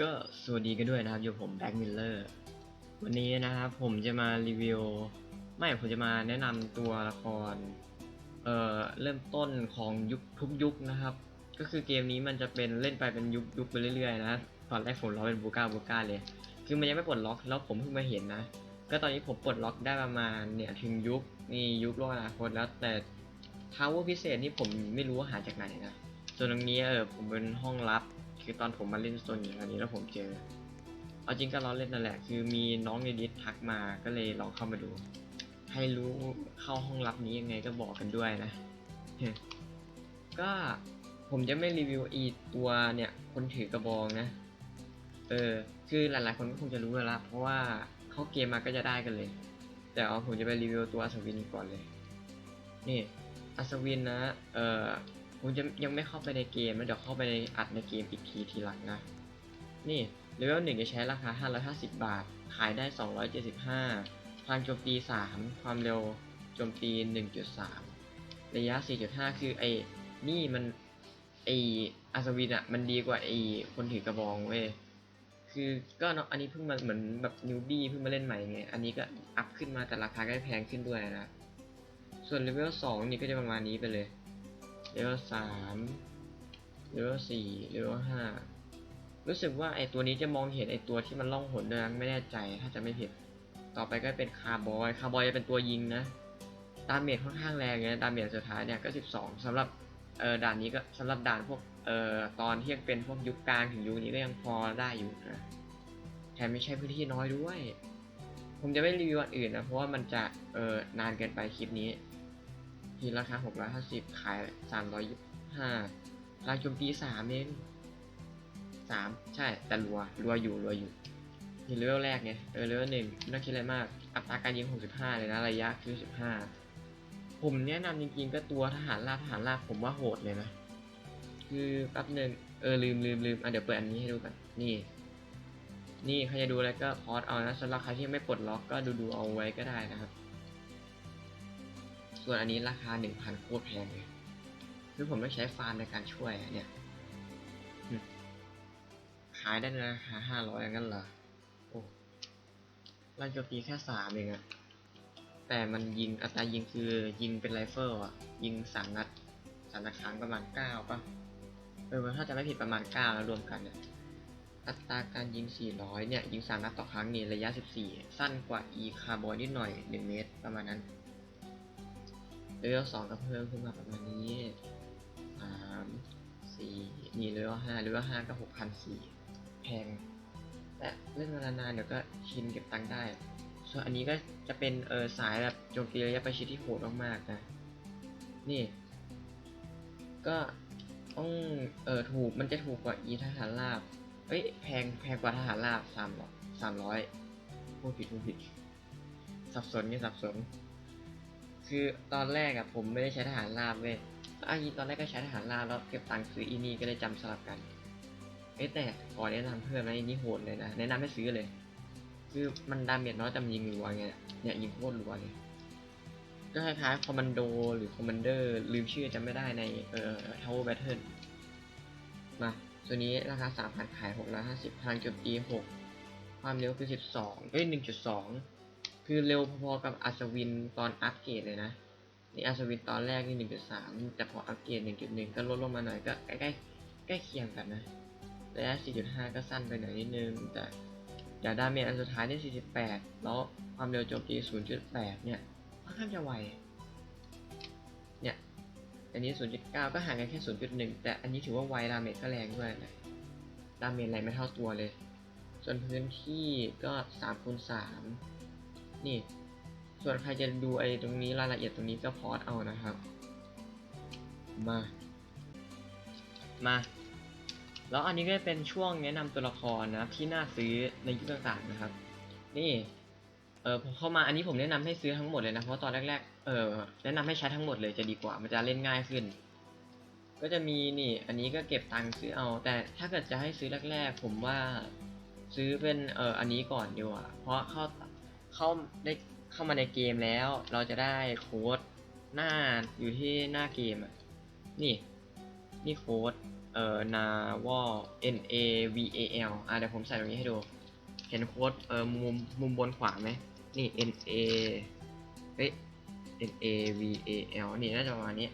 ก็สวัสดีกันด้วยนะครับอยู่ผมแบ็กมิลเลอร์วันนี้นะครับผมจะมารีวิว ไม่ผมจะมาแนะนำตัวละคร เอ่อ เริ่มต้นของยุคทุกยุคนะครับ ก็คือเกมนี้มันจะเป็นเล่นไปเป็นยุคยุคไปเรื่อยๆนะตอนแรกผมล็อเป็นบูก้าบูก้าเลย คือมันยังไม่ปลดล็อกแล้วผมเพิ่งมาเห็นนะ ก็ตอนนี้ผมปลดล็อกได้ประมาณเนี่ยถึงยุคนี่ยุคโลกอนาคตแล้วแต่ทาวเวอร์พิเศษนี่ผมไม่รู้ว่าหาจากไหนนะส่วนตรงนี้เออผมเป็นห้องลับ คือตอนผมมาเล่นโซนอย่างนี้แล้วผมเจอ เอาจริงก็ล้อเล่นนั่นแหละ คือมีน้องในดิสทักมาก็เลยลองเข้ามาดู ให้รู้เข้าห้องลับนี้ยังไงก็บอกกันด้วยนะ ก็ผมจะไม่รีวิวอีตัวเนี่ย คนถือกระบองนะ เออ คือหลายๆ คนก็คงจะรู้แล้วละเพราะว่าเขาเกมมาก็จะได้กันเลย แต่เอาผมจะไปรีวิวตัวอัศวินก่อนเลย นี่อัศวินนะ เออ ผมจะยังไม่เข้าไปในเกมแล้วเดี๋ยวเข้าไปในอัดในเกมอีกทีทีหลังนะ นี่เลเวลหนึ่งจะใช้ราคา 550 บาท ขายได้ 275พลังโจมตี 3 ความเร็วโจมตี 1.3 ระยะ 4.5 คือไอ้นี่มันไออัศวินอะมันดีกว่าไอคนถือกระบองเว้ย คือก็เนาะอันนี้เพิ่งมาเหมือนแบบนิวบี้เพิ่งมาเล่นใหม่ไง อันนี้ก็อัพขึ้นมาแต่ราคาก็แพงขึ้นด้วยนะ ส่วนเลเวลสองนี่ก็จะประมาณนี้ไปเลย เลเวลสามเลเวลสี่เลเวลห้ารู้สึกว่าไอตัวนี้จะมองเห็นไอตัวที่มันล่องหนด้วยนะไม่แน่ใจถ้าจะไม่ผิด ต่อไปก็เป็นคาร์บอยคาร์บอยจะเป็นตัวยิงนะดาเมจค่อนข้างแรงเลยนะดาเมจสุดท้ายเนี่ยก็ 12สำหรับเอ่อด่านนี้ก็สำหรับด่านพวกเอ่อตอนที่ยังเป็นพวกยุคกลางถึงยุคนี้ก็ยังพอได้อยู่นะแถมไม่ใช่พื้นที่น้อยด้วย ผมจะไม่รีวิวอันอื่นนะเพราะว่ามันจะเออนานเกินไปคลิปนี้ีราคา 650 ขาย 325พลังโจมตี3เอง3 ใช่ แต่รัว รัวอยู่ รัวอยู่นี่เลเวลแรกไง เออ เลเวลหนึ่งไม่ต้องคิดอะไรมาก อัตราการยิง 65 เลยนะ ระยะคือ15 ผมแนะนำจริงๆ ก็ตัวทหารราบทหารราบผมว่าโหดเลยนะ คือแป๊บหนึ่งเออ ลืมลืมลืมอะเดี๋ยวเปิดอันนี้ให้ดูกัน นี่ นี่ ใครจะดูอะไรก็พอดเอานะสำหรับใครที่ยังไม่ปลดล็อกก็ดูดูเอาไว้ก็ได้นะครับ ส่วนอันนี้ราคา 1,000โคตรแพงเลยคือผมไม่ใช้ฟาร์มในการช่วยเนี่ยขายได้ในราคา500อย่างนั้นเหรอโอ้รันโจมตีแค่3เองอะแต่มันยิงอัตรายิงคือยิงเป็นไรเฟิลอะยิงสามนัดสามนัดครั้งประมาณ9ป่ะเออถ้าจะไม่ผิดประมาณ9แล้วรวมกันเนี่ยอัตราการยิง 400 เนี่ย ยิง 3 นัดต่อครั้งนี่ระยะ 14 สั้นกว่า e คาร์บอนนิดหน่อย 1 เมตร ประมาณนั้น เลเวลสองก็เพิ่มขึ้นมาประมาณนี้สามสี่นี่เลเวลห้าเลเวลห้าก็หกพันสี่แพง แต่เล่นมานานๆเดี๋ยวก็ชินเก็บตังค์ได้ ส่วนอันนี้ก็จะเป็นเออสายแบบโจมตีระยะประชิดที่โหดมากๆนะ นี่ ก็ต้องเออถูกมันจะถูกกว่าอีทหารราบเอ้ยแพงแพงกว่าทหารราบสามร้อยสามร้อยพูดผิดพูดผิด สับสนนี่สับสน คือตอนแรกอะผมไม่ได้ใช้ทหารราบเว้ยอายีตอนแรกก็ใช้ทหารราบแล้วเก็บตังค์ซื้ออีนี่ก็เลยจำสลับกันเอ้แต่ขอแนะนำเพื่อนนะอีนี่โหดเลยนะแนะนำให้ซื้อเลย คือมันดาเมจน้อยแต่มันยิงรัวไงเนี่ยยิงโคตรรัวเลยก็คล้ายๆคอมมานโดหรือคอมมานเดอร์ลืมชื่อจำไม่ได้ในเอ่อทาวเวอร์แบทเทิลมาตัวนี้ราคาสามพันขายหกร้อยห้าสิบทางจุด E หกความเร็วคือสิบสองเอ้ยหนึ่งจุดสอง คือเร็วพอๆกับอัศวินตอนอัปเกรดเลยนะ นี่อัศวินตอนแรกนี่หนึ่งจุดสามแต่พออัปเกรดหนึ่งจุดหนึ่งก็ลดลงมาหน่อยก็ใกล้ๆใกล้เคียงกันนะระยะสี่จุดห้าก็สั้นไปหน่อยนิดนึง แต่เดี๋ยวดาเมจอันสุดท้ายได้สี่สิบแปดแล้วความเร็วโจมตีศูนย์จุดแปดเนี่ยค่อนข้างจะไว เนี่ย อันนี้ศูนย์จุดเก้าก็ห่างกันแค่ศูนย์จุดหนึ่งแต่อันนี้ถือว่าไวดาเมจก็แรงด้วยนะดาเมจแรงไม่เท่าตัวเลย ส่วนพื้นที่ก็สามคูณสาม นี่ ส่วนใครจะดูไอ้ตรงนี้รายละเอียดตรงนี้ก็พอดเอานะครับ มา มา แล้วอันนี้ก็เป็นช่วงแนะนำตัวละครนะที่น่าซื้อในยุคต่างๆนะครับ นี่เออพอเข้ามาอันนี้ผมแนะนำให้ซื้อทั้งหมดเลยนะเพราะตอนแรกๆเออแนะนำให้ใช้ทั้งหมดเลยจะดีกว่า มันจะเล่นง่ายขึ้น ก็จะมีนี่ อันนี้ก็เก็บตังค์ซื้อเอา แต่ถ้าเกิดจะให้ซื้อแรก ๆ ผมว่าซื้อเป็นเอออันนี้ก่อนดีกว่าเพราะเข้า เข้าได้เข้ามาในเกมแล้ว เราจะได้โค้ดหน้าอยู่ที่หน้าเกมอะนี่นี่โค้ดเอ่อ naval n a v a l อะเดี๋ยวผมใส่ตรงนี้ให้ดู เห็นโค้ดเอ่อมุมมุมบนขวาไหมนี่ n a เอ้ย n a v a l นี่น่าจะประมาณนี้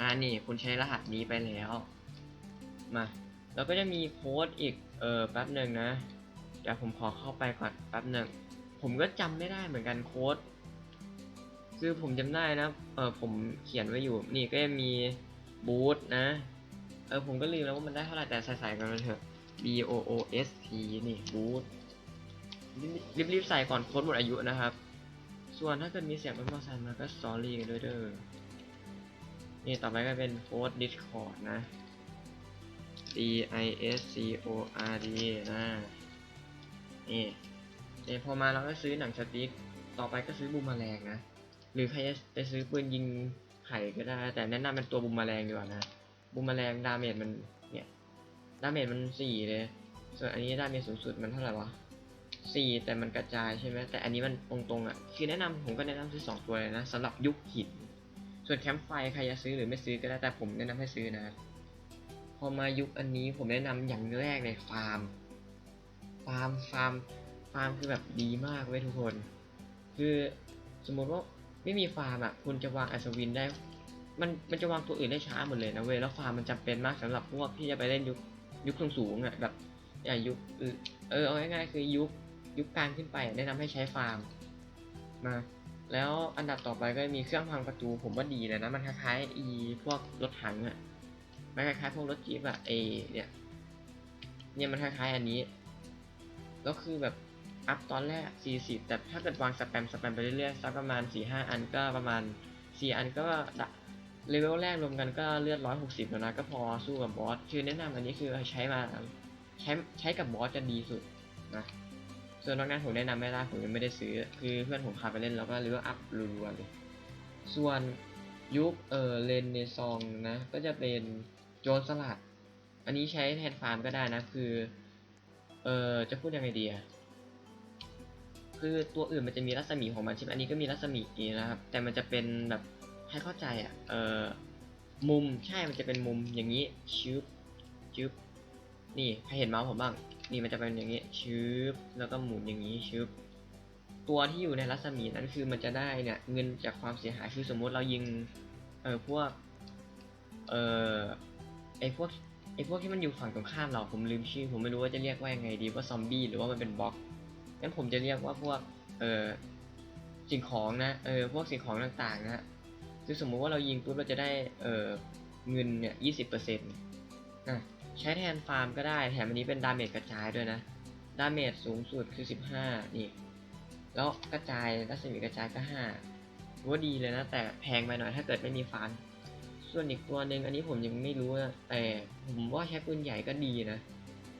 อ่านี่คุณใช้รหัสนี้ไปแล้ว มาแล้วก็จะมีโค้ดอีก เออแป๊บหนึ่งนะ เดี๋ยวผมขอเข้าไปก่อนแป๊บหนึ่ง ผมก็จำไม่ได้เหมือนกันโค้ดคือผมจำได้นะเออผมเขียนไว้อยู่ นี่ก็จะมีบูธนะ เออผมก็ลืมแล้วว่ามันได้เท่าไหร่แต่ใส่ๆกันเถอะ B O O S T นี่บูธรีบๆใส่ก่อนโค้ดหมดอายุนะครับ ส่วนถ้าเกิดมีเสียงรถมอเตอร์ไซค์มาก็สอรี่กันด้วยเด้อนี่ต่อไปก็เป็นโค้ด Discord นะ D I S C O R D นะนี่ เดี๋ยวพอมาเราก็ซื้อหนังสติ๊ก ต่อไปก็ซื้อบูมแมลงนะ หรือใครจะจะซื้อปืนยิงไข่ก็ได้ แต่แนะนำเป็นตัวบูมแมลงดีกว่านะ บูมแมลงดาเมจมันเนี่ย ดาเมจมันสี่เลย ส่วนอันนี้ดาเมจสูงสุดมันเท่าไหร่วะสี่แต่มันกระจายใช่ไหมแต่อันนี้มันตรงๆอะ คือแนะนำผมก็แนะนำซื้อสองตัวเลยนะสำหรับยุคหิน ส่วนแคมป์ไฟใครจะซื้อหรือไม่ซื้อก็ได้ แต่ผมแนะนำให้ซื้อนะครับพอมายุคอันนี้ผมแนะนำอย่างแรกเลยฟาร์ม ฟาร์ม ฟาร์มาร์มคือแบบดีมากเว้ยทุกคน คือสมมติว่าไม่มีฟาร์มอะคุณจะวางอัศวินได้ มันมันจะวางตัวอื่นได้ช้าหมดเลยนะเว้ยแล้วฟาร์มมันจำเป็นมากสำหรับพวกที่จะไปเล่นยุคยุคสูงๆอะแบบอย่างยุคเออเอาง่ายๆคือยุคยุคกลางขึ้นไปแนะนำให้ใช้ฟาร์มมา แล้วอันดับต่อไปก็มีเครื่องพังประตูผมว่าดีเลยนะมันคล้ายๆอีพวกรถถังอะมันคล้ายๆพวกรถจี๊ปอะเอเนี่ยเนี่ยมันคล้ายๆอันนี้ แล้วคือแบบ อัพตอนแรก 40 แต่ถ้าเกิดวางสแปมสแปมไปเรื่อยๆสักประมาณ 4-5 อันก็ประมาณ 4 อันก็ดะเลเวลแรกรวมกันก็เลือด 160 แล้วนะ ก็พอสู้กับบอส คือแนะนำอันนี้คือใช้มาใช้ใช้กับบอสจะดีสุดนะ ส่วนนอกนั้นผมแนะนำไม่ได้ผมยังไม่ได้ซื้อ คือเพื่อนผมพาไปเล่นแล้วก็เลเวลอัพรัวๆเลยส่วนยุคเออเลนในซองนะ ก็จะเป็นโจรสลัด อันนี้ใช้แทนฟาร์มก็ได้นะ คือ เออจะพูดยังไงดีอะ คือตัวอื่นมันจะมีรัศมีของมันใช่ไหมอันนี้ก็มีรัศมีนะครับ แต่มันจะเป็นแบบให้เข้าใจอะเออมุมใช่มันจะเป็นมุมอย่างนี้ชืบชืบนี่ใครเห็นเมาส์ผมบ้าง นี่มันจะเป็นอย่างนี้ชืบแล้วก็หมุนอย่างนี้ชืบตัวที่อยู่ในรัศมีนั้นคือมันจะได้เนี่ยเงินจากความเสียหายคือสมมุติเรายิงเออพวกเออไอพวกไอพวกที่มันอยู่ฝั่งตรงข้ามเราผมลืมชื่อ ผมไม่รู้ว่าจะเรียกว่ายังไงดีว่าซอมบี้หรือว่ามันเป็นบล็อก งั้นผมจะเรียกว่าพวกเออสิ่งของนะเออพวกสิ่งของต่างๆนะคือสมมุติว่าเรายิงปุ๊บเราจะได้เออเงินเนี่ยยี่สิบเปอร์เซ็นต์นะใช้แทนฟาร์มก็ได้แถมอันนี้เป็นดาเมจกระจายด้วยนะดาเมจสูงสุดคือสิบห้านี่แล้วกระจายรัศมีกระจายก็ห้าว่าดีเลยนะ แต่แพงไปหน่อยถ้าเกิดไม่มีฟันส่วนอีกตัวหนึ่งอันนี้ผมยังไม่รู้นะแต่ผมว่าใช้ปืนใหญ่ก็ดีนะ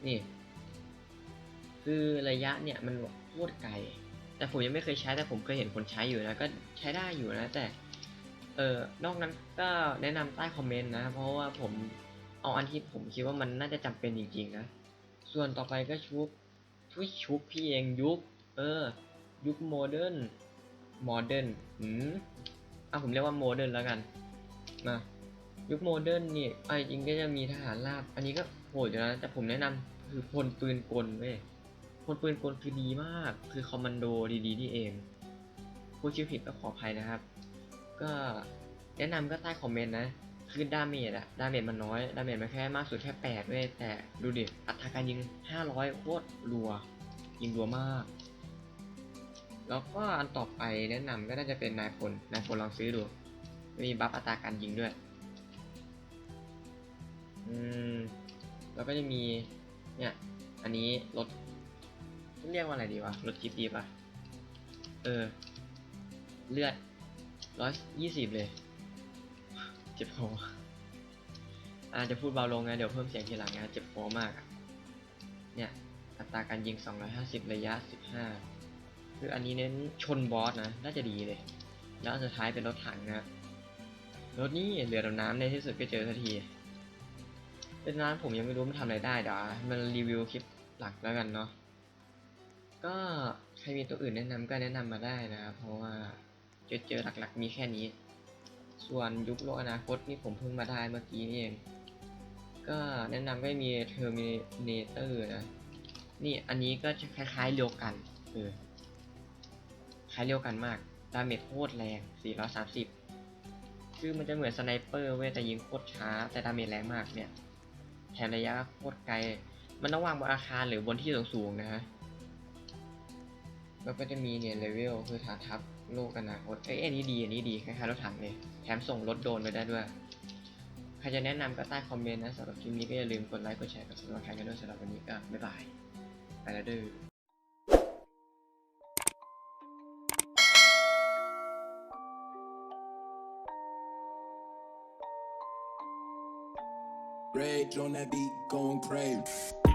นี่ คือระยะเนี่ยมันโคตรไกล แต่ผมยังไม่เคยใช้แต่ผมเคยเห็นคนใช้อยู่นะก็ใช้ได้อยู่นะแต่ เออนอกนั้นก็แนะนำใต้คอมเมนต์นะ เพราะว่าผมเอาอันที่ผมคิดว่ามันน่าจะจำเป็นจริงๆนะ ส่วนต่อไปก็ชุบทุยชุบพี่เองยุค เออ ยุคโมเดิร์นโมเดิร์นอืมอะผมเรียกว่าโมเดิร์นแล้วกันมายุคโมเดิร์นนี่ไอ้จริงก็จะมีทหารราบ อันนี้ก็โหดอยู่นะแต่ผมแนะนำคือพลปืนกลเว้ย พลปืนกลคือดีมาก คือคอมมานโดดีๆนี่เองพูดชื่อผิดก็ขออภัยนะครับ ก็แนะนำก็ใต้คอมเมนต์นะ คือดาเมจอะดาเมจมันน้อย ดาเมจมันแค่มากสุดแค่แปดเว้ยแต่ดูดิ อัตราการยิงห้าร้อยโคตรรัว ยิงรัวมาก แล้วก็อันต่อไปแนะนำก็น่าจะเป็นนายพล นายพลลองซื้อดู มีบัฟอัตราการยิงด้วย อืม แล้วก็จะมี เนี่ย อันนี้รถ เรียกว่าอะไรดีวะรถจิ๊บดีปะเออ เลือดร้อยยี่สิบเลย เจ็บคออาจจะพูดเบาลงนะเดี๋ยวเพิ่มเสียงทีหลังนะเจ็บคอมากอะเนี่ย อัตราการยิง 250 ระยะ 15 คืออันนี้เน้นชนบอสนะ น่าจะดีเลย แล้วสุดท้ายเป็นรถถังนะรถนี้เรือดำน้ำในที่สุดก็เจอสักทีเป็นร้านผมยังไม่รู้มันทำอะไรได้เดี๋ยวมันรีวิวคลิปหลักแล้วกันเนาะ ก็ใครมีตัวอื่นแนะนำก็แนะนำมาได้นะครับ เพราะว่าเจอเจอหลักๆมีแค่นี้ ส่วนยุคโลกอนาคตนี่ผมเพิ่งมาได้เมื่อกี้นี่เองก็แนะนำก็มี Terminator นะ นี่อันนี้ก็จะคล้ายๆเรียวกันเออคล้ายเรียวกันมาก ดาเมจโคตรแรง 430 คือมันจะเหมือนสไนเปอร์เว้ยแต่ยิงโคตรช้า แต่ดาเมจแรงมากเนี่ย แถมระยะโคตรไกล มันต้องวางบนอาคารหรือบนที่สูงๆนะฮะ แล้วก็จะมีเนี่ยเลเวลคือฐานทัพโลกอนาคตเอ้ยอันนี้ดีอันนี้ดีคล้ายๆรถถังเลยแถมส่งรถโดนไปได้ด้วย ใครจะแนะนำก็ใต้คอมเมนต์นะสำหรับคลิปนี้ก็อย่าลืมกดไลค์กดแชร์กดซับสไครต์กันด้วยสำหรับวันนี้ก็บ๊ายบายไปแล้วเด้อ Rage on that beat, going crazy.